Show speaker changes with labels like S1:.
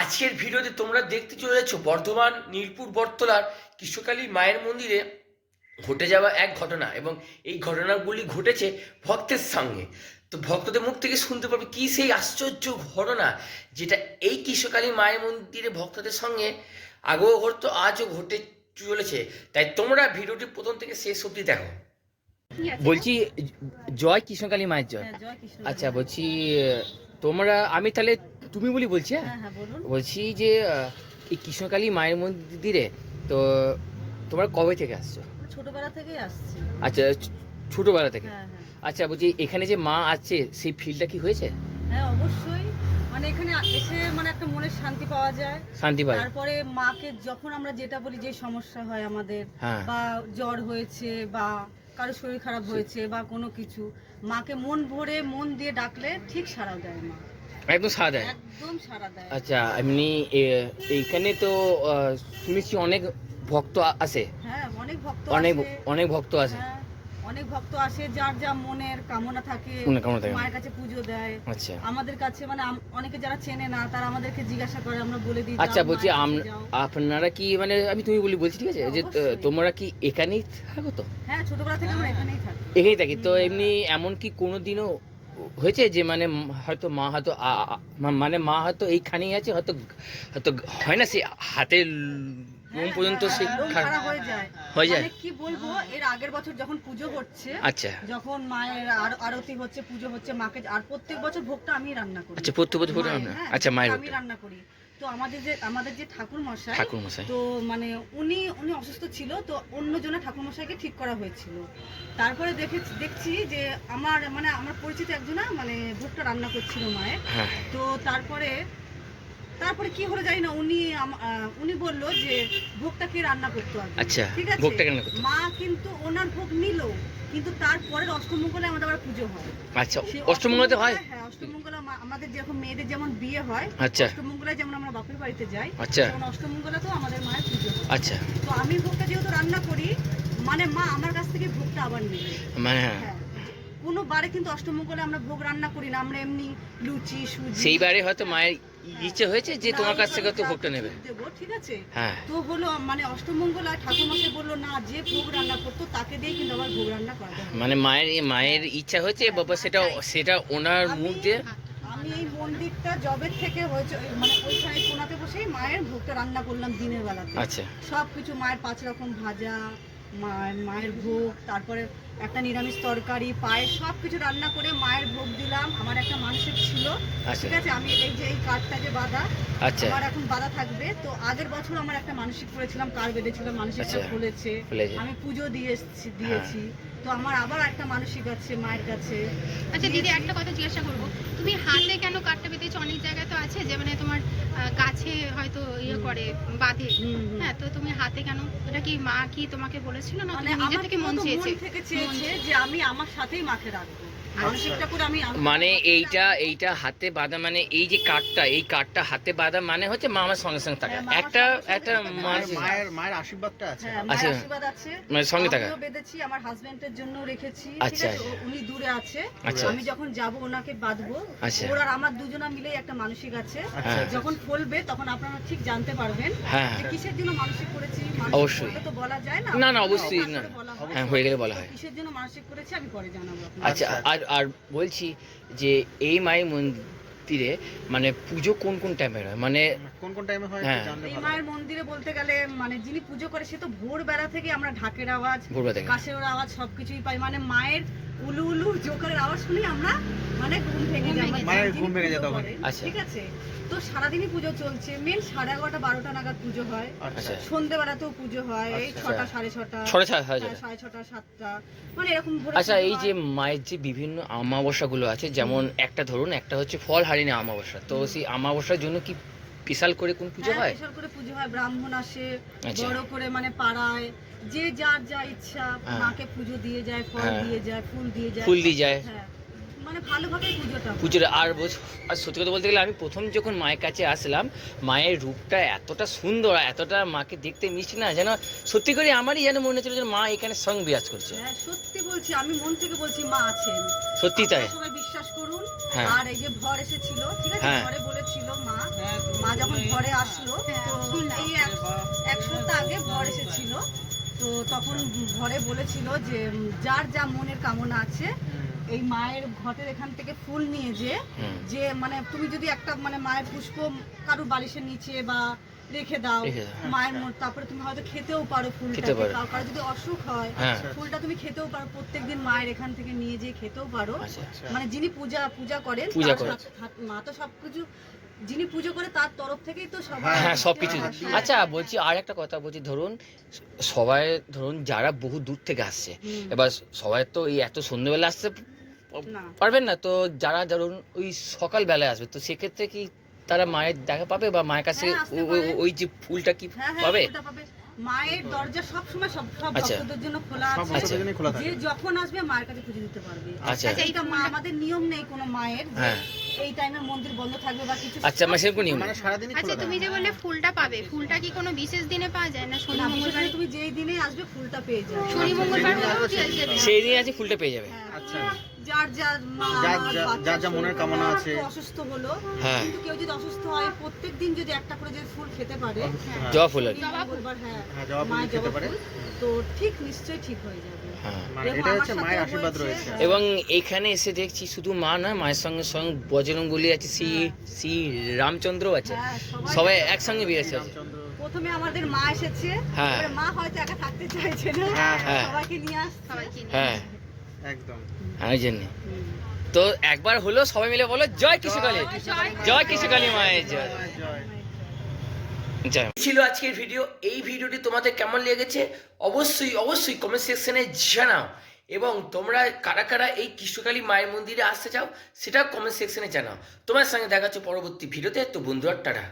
S1: আজকের ভিডিওতে তোমরা দেখতে চলে চলেছ বর্ধমান নীলপুর বটতলার কৃষ্ণকালী মায়ের মন্দিরে ঘটে যাওয়া এক ঘটনা এবং এই ঘটনাগুলি ঘটেছে ভক্তের সঙ্গে। তো ভক্তদের মুখ থেকে শুনতে পারবে কি সেই আশ্চর্য ঘটনা যেটা এই কৃষ্ণকালী মায়ের মন্দিরে ভক্তদের সঙ্গে আগেও ঘটতো আজও ঘটে চলেছে। তাই তোমরা ভিডিওটি প্রথম থেকে শেষ অবধি দেখো।
S2: বলছি জয় কৃষ্ণকালী মায়ের জয়।
S3: হ্যাঁ,
S2: আচ্ছা বলছি তোমরা আমি তাহলে তুমি বলি বলছি হ্যাঁ?
S3: হ্যাঁ হ্যাঁ বলুন।
S2: বলছি যে এই কৃষ্ণকালী মায়ের মন্দিরে তো তোমরা কবে থেকে আসছো?
S3: ছোটবেলা থেকেই আসছি।
S2: আচ্ছা ছোটবেলা থেকে?
S3: হ্যাঁ
S2: আচ্ছা বলছি এখানে যে মা আছে সেই ফিলটা কি হয়েছে?
S3: হ্যাঁ অবশ্যই। মানে এখানে এসে মানে একটা মনের শান্তি পাওয়া যায়।
S2: শান্তি পাই
S3: তারপরে মাকে যখন আমরা যেটা বলি যে সমস্যা হয় আমাদের বা জ্বর হয়েছে বা কারও শরীর খারাপ হয়েছে বা কোনো কিছু মাকে মন ভরে মন দিয়ে ডাকলে ঠিক সাড়া দেয় মা।
S2: একদম
S3: সাড়া দেয়?
S2: আচ্ছা এমনি এইখানে তো শুনেছি অনেক ভক্ত আসে
S3: হ্যাঁ অনেক ভক্ত
S2: অনেক অনেক ভক্ত আসে
S3: হ্যাঁ, অনেক ভক্ত আসে যার যা মনের কামনা থাকে। মায়ের কাছে পুজো দেয়।
S2: আচ্ছা।
S3: আমাদের কাছে মানে অনেকে যারা চেনে না তারা আমাদেরকে জিজ্ঞাসা করে আমরা বলে দিই
S2: আচ্ছা বলছি। আপনারা কি মানে আমি তুমি বলি বলছি ঠিক আছে? যে তোমরা কি এখানেই থাকো তো?
S3: হ্যাঁ ছোটবেলা থেকে আমরা এখানেই থাকি।
S2: এখানেই থাকি। তো এমনি এমন কি কোনো দিনও হয়েছে যে মানে হয়তো মা হয়তো মানে মা হয়তো এইখানেই আছে হয়তো হয়তো হয় না সে হাতে লোম পর্যন্ত সে
S3: হ্যাঁ, খাড়া হয়ে যায়।
S2: হয়ে যায়।
S3: মানে কি বলব এর আগের বছর যখন পুজো হচ্ছে
S2: আচ্ছা।
S3: যখন মায়ের আর- আরতি হচ্ছে পুজো হচ্ছে মাকে আর প্রত্যেক বছর ভোগটা আমি রান্না করি।
S2: আচ্ছা প্রত্যেক বছর ভোগ রান্না?
S3: হ্যাঁ,
S2: আচ্ছা, মায়ের
S3: আমি রান্না করি। তো আমাদের যে আমাদের যে ঠাকুর মশাই
S2: ঠাকুর মশাই
S3: তো মানে উনি উনি অসুস্থ ছিল তো অন্য জনে ঠাকুরমশাইকে ঠিক করা হয়েছিল। তারপরে দেখে দেখছি যে আমার মানে আমার পরিচিত একজনা মানে ভোগটা রান্না করছিল মায়ের।
S2: হ্যাঁ
S3: তো তারপরে তারপরে কি হলো জানি না উনি উনি বলল যে ভোগটা কে রান্না করতে হবে।
S2: আচ্ছা
S3: ঠিক আছে?
S2: ভোগটা কেন করতে
S3: মা কিন্তু ওনার ভোগ নিল। কিন্তু তারপরের অষ্টমঙ্গলে আমাদের আবার পুজো হয়।
S2: আচ্ছা
S3: অষ্টমঙ্গলে
S2: অষ্টমঙ্গলাতে হয়?
S3: হ্যাঁ অষ্টমঙ্গলা আমাদের যেরকম মেয়েদের যেমন বিয়ে হয়
S2: আচ্ছা।
S3: অষ্টমঙ্গলায় যেমন আমরা বাপের বাড়িতে যাই
S2: আচ্ছা।
S3: অষ্টমঙ্গলে অষ্টমঙ্গলাতেও আমাদের মায়ের পুজো হয়।
S2: আচ্ছা।
S3: তো আমি ভোগটা যেহেতু রান্না করি মানে মা আমার কাছ থেকে ভোগটা আবার নেবে।
S2: মানে হ্যাঁ।
S3: কোনো বারে কিন্তু অষ্টমঙ্গলে আমরা ভোগ রান্না করি না আমরা এমনি লুচি সুজি।
S2: সেইবারে হয়তো মায়ের ইচ্ছে হয়েছে যে তোমার কাছ থেকে তো ভোগটা নেবে।
S3: দেবো ঠিক আছে?
S2: হ্যাঁ।
S3: তো হলো মানে অষ্টমঙ্গল আর ঠাকুরমশাই বলল না যে ভোগ রান্না করতো তাকে দিয়ে কিন্তু আবার ভোগ রান্না করা
S2: মানে মায়ের মায়ের ইচ্ছা হয়েছে বাবা সেটা সেটা ওনার মুখ দিয়ে
S3: আমি এই মন্দিরটা জবের থেকে হয়েছে মানে ওইখানে কোনাতে বসেই মায়ের ভোগটা রান্না করলাম দিনের বেলাতে।
S2: আচ্ছা।
S3: সব কিছু মায়ের পাঁচ রকম ভাজা মায়ের ভোগ তারপরে একটা নিরামিষ তরকারি পায়েস সব কিছু রান্না করে মায়ের ভোগ দিলাম। আমার একটা মানসিক ছিল।
S2: আচ্ছা।
S3: ঠিক আছে আমি এই যে এই কার্ডটা যে বাঁধা
S2: আচ্ছা।
S3: আমার এখন বাধা থাকবে। তো আগের বছর আমার একটা মানসিক করেছিলাম কার বেঁধেছিল মানসিকটা
S2: আচ্ছা।
S3: খুলেছে। আমি পুজো দিয়ে এসেছি দিয়েছি। তো আমার আবার একটা মানসিক আছে মায়ের কাছে।
S4: আচ্ছা দিদি একটা কথা জিজ্ঞাসা করব। তুমি হাতে কেন কাঠটা বেঁধেছো? অনেক জায়গায় তো আছে যে মানে তোমার হয়তো ইয়ে করে বাঁধে। হ্যাঁ তো তুমি হাতে কেন? এটা কি মা কি তোমাকে বলেছিল? না
S3: মানে
S4: নিজে থেকে মন
S3: মন
S4: চেয়েছে
S3: যে আমি আমার সাথেই মাকে রাখব। মানসিকটা করে আমি আমার-
S2: মানে এইটা এইটা হাতে বাঁধা মানে এই যে কাঠটা এই কাঠটা হাতে বাঁধা মানে হচ্ছে মামার সঙ্গে সঙ্গে থাকা।
S3: হ্যাঁ,
S2: একটা একটা
S5: মায়ের মায়ের আশীর্বাদটা আছে।
S3: হ্যাঁ
S2: আচ্ছা।
S3: মায়ের আশীর্বাদ আছে।
S2: মানে সঙ্গে থাকা।
S3: বেঁধেছি আমার হাজবেন্ডের জন্য রেখেছি।
S2: আচ্ছা,
S3: উনি দূরে আছে।
S2: আচ্ছা।
S3: আমি যখন যাব ওনাকে বাঁধবো।
S2: আচ্ছা।
S3: ওর আর আমার দুজনা মিলে একটা মানসিক আছে।
S2: হ্যাঁ।
S3: যখন ফলবে তখন আপনারা ঠিক জানতে পারবেন
S2: হ্যাঁ
S3: যে কিসের জন্য মানসিক করেছি।
S2: অবশ্যই।
S3: তো বলা যায় না।
S2: না, না, অবশ্যই না।
S3: হ্যাঁ।
S2: হয়ে গেলে বলা হয়।
S3: কিসের জন্য মানসিক করেছি আমি পরে জানাব
S2: আচ্ছা। আর আর বলছি যে এই মায়ের মন্দিরে মানে পুজো কোন কোন টাইমে হয়? মানে
S5: কোন কোন টাইমে হয়
S2: হ্যাঁ।
S3: এই মায়ের মন্দিরে বলতে গেলে মানে যিনি পুজো করে সে তো ভোরবেলা থেকে আমরা ঢাকের আওয়াজ কাশের আওয়াজ সবকিছুই পাই। মানে মায়ের উলু উলু জোকারের আওয়াজ শুনি আমরা মানে ঘুম ভেঙে
S5: মায়ের
S3: যিনি
S5: ঘুম ভেঙে যায় তখন।
S2: আচ্ছা।
S3: ঠিক আছে? তো সারাদিনই পুজো চলছে। মেন সাড়ে এগারোটা বারোটা নাগাদ পুজো হয়।
S2: আচ্ছা।
S3: সন্ধেবেলাতেও পুজো হয়। এই
S5: আচ্ছা।
S3: ছটা সাড়ে ছটা।
S2: হয়।
S3: সাড়ে ছটা সাতটা। মানে এরকম
S2: আচ্ছা এই যে মায়ের যে বিভিন্ন অমাবস্যাগুলো আছে যেমন একটা ধরুন একটা হচ্ছে ফল হারিনি অমাবস্যা তো সেই অমাবস্যার জন্য কি স্পেশাল করে কোন পুজো
S3: হ্যাঁ,
S2: হয়?
S3: বিশাল করে পুজো হয়। ব্রাহ্মণ আসে। বড় করে মানে পাড়ায়। যে যার যা ইচ্ছা
S2: হ্যাঁ।
S3: মাকে পুজো দিয়ে যায় ফল
S2: হ্যাঁ।
S3: দিয়ে যায় ফুল দিয়ে যায়
S2: ফুল দিয়ে যায়।
S3: হ্যাঁ। মানে ভালোভাবে পুজোটা
S2: পুজোর আর আর সত্যি কথা বলতে গেলে আমি প্রথম যখন মায়ের কাছে আসলাম মায়ের রূপটা এতটা সুন্দর এতটা মাকে দেখতে মিষ্টি না যেন সত্যি করে আমারই যেন মনে হচ্ছিল যে মা এখানে সং বিরাজ করছে।
S3: হ্যাঁ সত্যি বলছি আমি মন থেকে বলছি মা আছেন।
S2: সত্যি তাই।
S3: সবাই বিশ্বাস করুন।
S2: হ্যাঁ।
S3: আর এই যে ভর এসেছিল ঠিক আছে?
S2: হ্যাঁ।
S3: ঘরে বলেছিল মা। মা যখন ঘরে আসলো তো এই এক এক সপ্তাহ আগে ভর এসেছিল। তো তখন ঘরে বলেছিল যে যার যা মনের কামনা আছে এই মায়ের ঘটের এখান থেকে ফুল নিয়ে যে যে মানে তুমি যদি একটা মানে মায়ের পুষ্প কারও বালিশের নিচে বা রেখে দাও মায়ের মন তারপরে তুমি হয়তো খেতেও পারো ফুলটা কারও যদি অসুখ হয়
S2: হ্যাঁ।
S3: ফুলটা তুমি খেতেও পারো প্রত্যেকদিন মায়ের এখান থেকে নিয়ে যেয়ে খেতেও পারো।
S2: আচ্ছা
S3: মানে যিনি পূজা পূজা করেন মা তো সবকিছু যিনি পুজো করে তার তরফ থেকেই তো সব
S2: হ্যাঁ সব কিছু।
S3: হ্যাঁ।
S2: আচ্ছা বলছি আর একটা কথা বলছি ধরুন সবাই ধরুন যারা বহু দূর থেকে আসছে এবার সবাই তো এই এত সন্ধ্যেবেলা আসতে পারবেন না তো যারা ধরুন ওই সকাল বেলায় আসবে তো সেক্ষেত্রে কি তারা মায়ের দেখা পাবে বা মায়ের কাছে
S3: হ্যাঁ।
S2: ওই যে ফুলটা কি
S3: হ্যাঁ হ্যাঁ
S2: পাবে?
S3: মায়ের দরজা সব সময় সব সব
S2: আচ্ছা।
S3: ভক্তদের জন্য খোলা আছে। যে যখন আসবে মায়ের কাছে পুজো দিতে পারবে।
S2: আচ্ছা।
S4: আচ্ছা, এই
S3: এটা মা আমাদের নিয়ম নেই কোনো মায়ের। এই টাইমে মন্দির বন্ধ থাকবে বা কিছু।
S2: আচ্ছা মানে সেরকম নিয়ম
S5: মানে
S4: আচ্ছা তুমি যে বললে ফুলটা পাবে ফুলটা কি কোনো বিশেষ দিনে পাওয়া যায় না শনি মঙ্গলবার?
S3: তুমি যেই দিনে আসবে ফুলটা পেয়ে যাবে।
S4: শনি মঙ্গলবার
S2: সেই দিন আছে ফুলটা পেয়ে যাবে।
S5: আচ্ছা।
S3: যার
S5: যা- মনের কামনা আছে।
S3: অসুস্থ হলো
S2: হ্যাঁ।
S3: কিন্তু কেউ যদি অসুস্থ হয় প্রত্যেক দিন যদি একটা করে যদি ফুল খেতে পারে
S5: হ্যাঁ।
S2: জবা ফুল আর কি।
S3: শনি, মঙ্গলবার হ্যাঁ
S5: হ্যাঁ, জবা ফুল খেতে পারে।
S3: তো ঠিক নিশ্চয়ই ঠিক হয়ে যাবে
S2: হ্যাঁ
S5: মানে
S3: দেখো,
S5: এটা হচ্ছে মায়ের আশীর্বাদ রয়েছে
S3: হ্যাঁ।
S2: এবং এখানে এসে দেখছি শুধু মা না মায়ের সঙ্গে সঙ্গে বজরং বলি আছে শ্রী শ্রী রামচন্দ্র আছে
S3: হ্যাঁ, সবাই
S2: একসঙ্গে
S5: রামচন্দ্র
S3: প্রথমে আমাদের মা এসেছে
S2: হ্যাঁ।
S3: মা হয়তো একা থাকতে চাইছে না
S5: হ্যাঁ,
S2: হ্যাঁ।
S3: সবাইকে নিয়ে আসছে
S2: হ্যাঁ
S5: একদম।
S2: তো একবার হলো সবাই মিলে বলো জয় কৃষ্ণকালী জয় কৃষ্ণকালী মায়ের জয়।
S1: ছিল আজকের ভিডিও। এই ভিডিওটি তোমাদের কেমন লেগেছে? অবশ্যই অবশ্যই কমেন্ট সেকশনে জানাও। এবং তোমরা কারা কারা এই কৃষ্ণকালী মায়ের মন্দিরে আসতে চাও সেটাও কমেন্ট সেকশনে জানাও। তোমার সঙ্গে দেখা হচ্ছে পরবর্তী ভিডিওতে। তো বন্ধুরা টাটা।